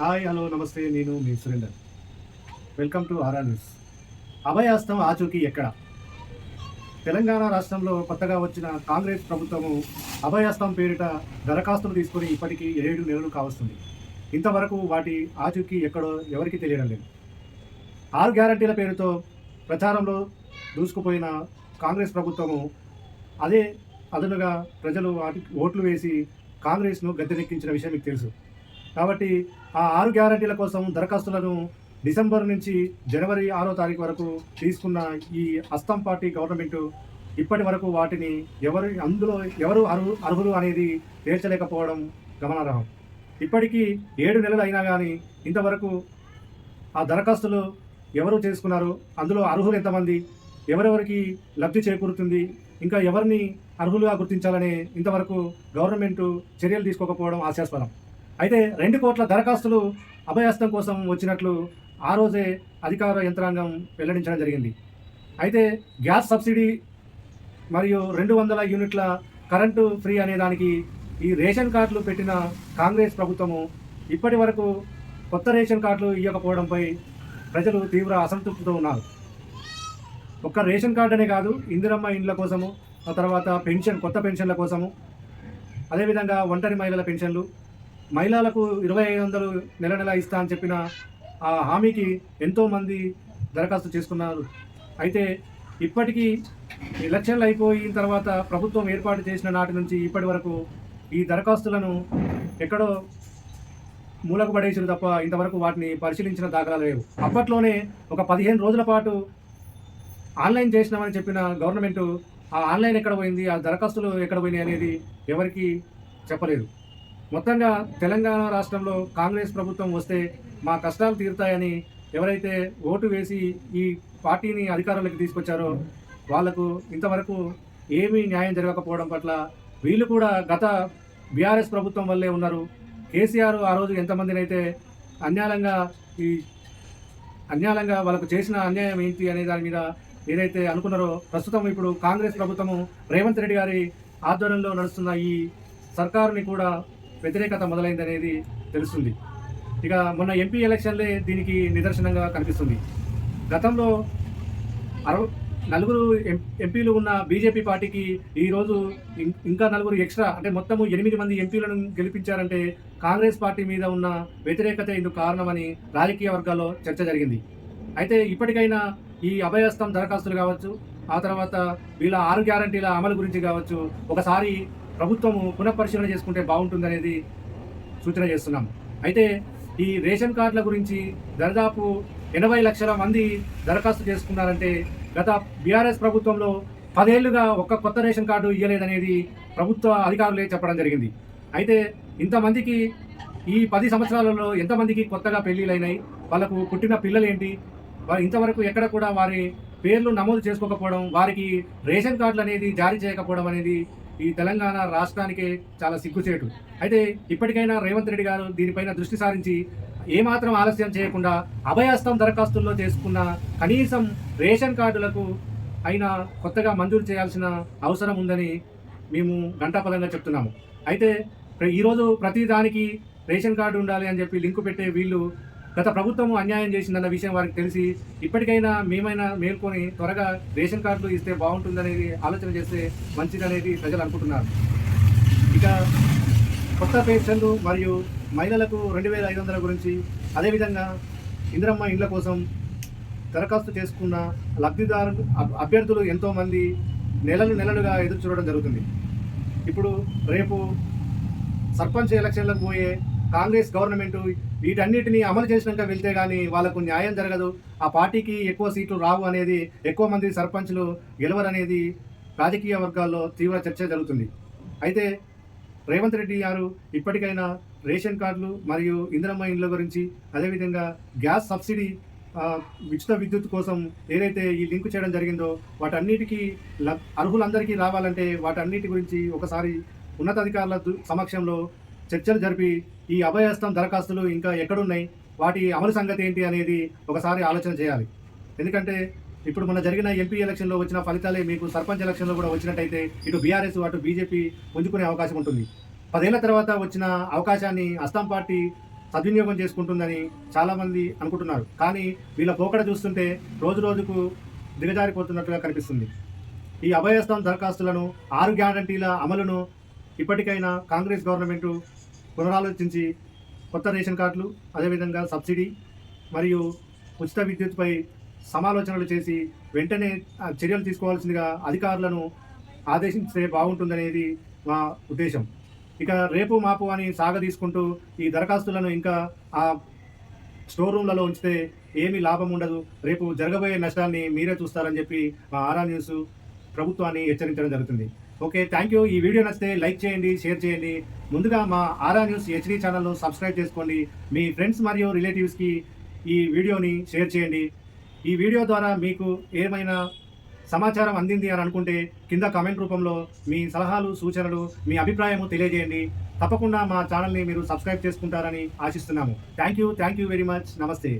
Hi hello నమస్తే. నేను మీ Surender. Welcome to RR news. అభయాస్తం ఆచూకీ ఎక్కడ? తెలంగాణ రాష్ట్రంలో కొత్తగా వచ్చిన కాంగ్రెస్ ప్రభుత్వము అభయాస్తం పేరిట దరఖాస్తులు తీసుకుని ఇప్పటికీ ఏడు నెలలు కావస్తుంది. ఇంతవరకు వాటి ఆచూకీ ఎక్కడో ఎవరికీ తెలియడం లేదు. ఆరు గ్యారంటీల పేరుతో ప్రచారంలో దూసుకుపోయిన కాంగ్రెస్ ప్రభుత్వము అదే అదనుగా ప్రజలు వాటి ఓట్లు వేసి కాంగ్రెస్ను గద్దెనెక్కించిన విషయం మీకు తెలుసు. కాబట్టి ఆ ఆరు గ్యారంటీల కోసం దరఖాస్తులను డిసెంబర్ నుంచి జనవరి ఆరో తారీఖు వరకు తీసుకున్న ఈ అస్తం పార్టీ గవర్నమెంట్ ఇప్పటి వరకు వాటిని ఎవరు అందులో ఎవరు అర్హు అర్హులు అనేది తేల్చలేకపోవడం గమనార్హం. ఇప్పటికీ ఏడు నెలలు అయినా కానీ ఇంతవరకు ఆ దరఖాస్తులు ఎవరు చేసుకున్నారు అందులో అర్హులు ఎంతమంది ఎవరెవరికి లబ్ధి చేకూరుతుంది ఇంకా ఎవరిని అర్హులుగా గుర్తించాలని ఇంతవరకు గవర్నమెంట్ చర్యలు తీసుకోకపోవడం ఆశాస్పదం. అయితే రెండు కోట్ల దరఖాస్తులు అభయహస్తం కోసం వచ్చినట్లు ఆ రోజే అధికార యంత్రాంగం వెల్లడించడం జరిగింది. అయితే గ్యాస్ సబ్సిడీ మరియు రెండు వందల యూనిట్ల కరెంటు ఫ్రీ అనే దానికి ఈ రేషన్ కార్డులు పెట్టిన కాంగ్రెస్ ప్రభుత్వము ఇప్పటి వరకు కొత్త రేషన్ కార్డులు ఇవ్వకపోవడంపై ప్రజలు తీవ్ర అసంతృప్తితో ఉన్నారు. ఒక్క రేషన్ కార్డు అనే కాదు ఇందిరమ్మ ఇండ్ల కోసము ఆ తర్వాత పెన్షన్ కొత్త పెన్షన్ల కోసము అదేవిధంగా ఒంటరి మహిళల పెన్షన్లు మహిళలకు ఇరవై ఐదు వందలు నెల నెల ఇస్తా అని చెప్పిన ఆ హామీకి ఎంతోమంది దరఖాస్తు చేసుకున్నారు. అయితే ఇప్పటికీ ఎలక్షన్లు అయిపోయిన తర్వాత ప్రభుత్వం ఏర్పాటు చేసిన నాటి నుంచి ఇప్పటి వరకు ఈ దరఖాస్తులను ఎక్కడో మూలకు పడేసారు తప్ప ఇంతవరకు వాటిని పరిశీలించిన దాఖలాలు లేవు. అప్పట్లోనే ఒక పదిహేను రోజుల పాటు ఆన్లైన్ చేసినామని చెప్పిన గవర్నమెంట్ ఆ ఆన్లైన్ ఎక్కడ పోయింది ఆ దరఖాస్తులు ఎక్కడ పోయినాయి అనేది ఎవరికీ చెప్పలేదు. మొత్తంగా తెలంగాణ రాష్ట్రంలో కాంగ్రెస్ ప్రభుత్వం వస్తే మా కష్టాలు తీరుతాయని ఎవరైతే ఓటు వేసి ఈ పార్టీని అధికారంలోకి తీసుకొచ్చారో వాళ్ళకు ఇంతవరకు ఏమీ న్యాయం జరగకపోవడం పట్ల వీళ్ళు కూడా గత బీఆర్ఎస్ ప్రభుత్వం వల్లే ఉన్నారు. కేసీఆర్ ఆ రోజు ఎంతమందినైతే అయితే అన్యాయంగా ఈ అన్యాయంగా వాళ్ళకు చేసిన అన్యాయం ఏంటి అనే దాని మీద ఏదైతే అనుకున్నారో ప్రస్తుతం ఇప్పుడు కాంగ్రెస్ ప్రభుత్వము రేవంత్ రెడ్డి గారి ఆధ్వర్యంలో నడుస్తున్న ఈ సర్కారుని కూడా వ్యతిరేకత మొదలైందనేది తెలుస్తుంది. ఇక మొన్న ఎంపీ ఎలక్షన్లే దీనికి నిదర్శనంగా కనిపిస్తుంది. గతంలో అరవై నలుగురు ఎం- ఎంపీలు ఉన్న బీజేపీ పార్టీకి ఈరోజు ఇం- ఇంకా నలుగురు ఎక్స్ట్రా అంటే మొత్తము ఎనిమిది మంది ఎంపీలను గెలిపించారంటే కాంగ్రెస్ పార్టీ మీద ఉన్న వ్యతిరేకత ఇందుకు కారణమని రాజకీయ వర్గాల్లో చర్చ జరిగింది. అయితే ఇప్పటికైనా ఈ అభయస్థం దరఖాస్తులు కావచ్చు ఆ తర్వాత వీళ్ళ ఆరు గ్యారంటీల అమలు గురించి కావచ్చు ఒకసారి ప్రభుత్వము పునఃపరిశీలన చేసుకుంటే బాగుంటుందనేది సూచన చేస్తున్నాం. అయితే ఈ రేషన్ కార్డుల గురించి దాదాపు ఎనభై లక్షల మంది దరఖాస్తు చేసుకున్నారంటే గత బీఆర్ఎస్ ప్రభుత్వంలో పదేళ్ళుగా ఒక్క కొత్త రేషన్ కార్డు ఇవ్వలేదనేది ప్రభుత్వ అధికారులే చెప్పడం జరిగింది. అయితే ఇంతమందికి ఈ పది సంవత్సరాలలో ఎంతమందికి కొత్తగా పెళ్ళిళ్ళైనాయి? వాళ్ళకు పుట్టిన పిల్లలేంటి? వారు ఇంతవరకు ఎక్కడ కూడా వారి పేర్లు నమోదు చేసుకోకపోవడం వారికి రేషన్ కార్డులు అనేది జారీ చేయకపోవడం అనేది ఈ తెలంగాణ రాష్ట్రానికే చాలా సిగ్గుచేటు. అయితే ఇప్పటికైనా రేవంత్ రెడ్డి గారు దీనిపైన దృష్టి సారించి ఏమాత్రం ఆలస్యం చేయకుండా అభయాస్తం దరఖాస్తుల్లో చేసుకున్న కనీసం రేషన్ కార్డులకు అయినా కొత్తగా మంజూరు చేయాల్సిన అవసరం ఉందని మేము గంటాపదంగా చెప్తున్నాము. అయితే ఈరోజు ప్రతిదానికి రేషన్ కార్డు ఉండాలి అని చెప్పి లింకు పెట్టే వీళ్ళు గత ప్రభుత్వం అన్యాయం చేసిందన్న విషయం వారికి తెలిసి ఇప్పటికైనా మేమైనా మేల్కొని త్వరగా రేషన్ కార్డులు ఇస్తే బాగుంటుందనేది ఆలోచన చేస్తే మంచిదనేది ప్రజలు అనుకుంటున్నారు. ఇక కొత్త పెన్షన్లు మరియు మహిళలకు రెండు వేల ఐదు వందల గురించి అదేవిధంగా ఇందిరమ్మ ఇండ్ల కోసం దరఖాస్తు చేసుకున్న లబ్ధిదారులు అభ్యర్థులు ఎంతోమంది నెలలు నెలలుగా ఎదురు చూడడం జరుగుతుంది. ఇప్పుడు రేపు సర్పంచ్ ఎలక్షన్లకు పోయే కాంగ్రెస్ గవర్నమెంట్ వీటన్నిటిని అమలు చేసినాక వెళ్తే కానీ వాళ్ళకు న్యాయం జరగదు. ఆ పార్టీకి ఎక్కువ సీట్లు రావు అనేది ఎక్కువ మంది సర్పంచ్లు గెలవరనేది రాజకీయ వర్గాల్లో తీవ్ర చర్చ జరుగుతుంది. అయితే రేవంత్ రెడ్డి గారు ఇప్పటికైనా రేషన్ కార్డులు మరియు ఇందిరమ్మ ఇండ్ల గురించి అదేవిధంగా గ్యాస్ సబ్సిడీ ఉచిత విద్యుత్ కోసం ఏదైతే ఈ లింక్ చేయడం జరిగిందో వాటన్నిటికీ లబ్- అర్హులందరికీ రావాలంటే వాటన్నిటి గురించి ఒకసారి ఉన్నతాధికారుల దు- సమక్షంలో చర్చలు జరిపి ఈ అభయహస్తం దరఖాస్తులు ఇంకా ఎక్కడున్నాయి? వాటి అమలు సంగతి ఏంటి అనేది ఒకసారి ఆలోచన చేయాలి. ఎందుకంటే ఇప్పుడు మన జరిగిన ఎంపీ ఎలక్షన్లో వచ్చిన ఫలితాలే మీకు సర్పంచ్ ఎలక్షన్లో కూడా వచ్చినట్టయితే ఇటు బీఆర్ఎస్ అటు బీజేపీ పుంజుకునే అవకాశం ఉంటుంది. పదేళ్ళ తర్వాత వచ్చిన అవకాశాన్ని అస్సాం పార్టీ సద్వినియోగం చేసుకుంటుందని చాలామంది అనుకుంటున్నారు. కానీ వీళ్ళ పోకడ చూస్తుంటే రోజు రోజుకు దిగజారిపోతున్నట్టుగా కనిపిస్తుంది. ఈ అభయస్థం దరఖాస్తులను ఆరు గ్యారంటీల అమలును ఇప్పటికైనా కాంగ్రెస్ గవర్నమెంటు పునరాలోచించి కొత్త రేషన్ కార్డులు అదేవిధంగా సబ్సిడీ మరియు ఉచిత విద్యుత్పై సమాలోచనలు చేసి వెంటనే చర్యలు తీసుకోవాల్సిందిగా అధికారులను ఆదేశిస్తే బాగుంటుందనేది మా ఉద్దేశం. ఇక రేపు మాపు అని సాగదీసుకుంటూ ఈ దరఖాస్తులను ఇంకా ఆ స్టోర్ రూమ్లలో ఉంచితే ఏమీ లాభం ఉండదు. రేపు జరగబోయే నష్టాన్ని మీరే చూస్తారని చెప్పి మా ఆరా న్యూస్ ప్రభుత్వాన్ని హెచ్చరించడం జరుగుతుంది. ఓకే థ్యాంక్ యూ ఈ వీడియో నచ్చితే లైక్ చేయండి షేర్ చేయండి. ముందుగా మా ఆరా న్యూస్ హెచ్డి ఛానల్ను సబ్స్క్రైబ్ చేసుకోండి. మీ ఫ్రెండ్స్ మరియు రిలేటివ్స్కి ఈ వీడియోని షేర్ చేయండి. ఈ వీడియో ద్వారా మీకు ఏమైనా సమాచారం అందింది అని అనుకుంటే కింద కామెంట్ రూపంలో మీ సలహాలు సూచనలు మీ అభిప్రాయము తెలియజేయండి. తప్పకుండా మా ఛానల్ని మీరు సబ్స్క్రైబ్ చేసుకుంటారని ఆశిస్తున్నాము. Thank you thank you very much నమస్తే.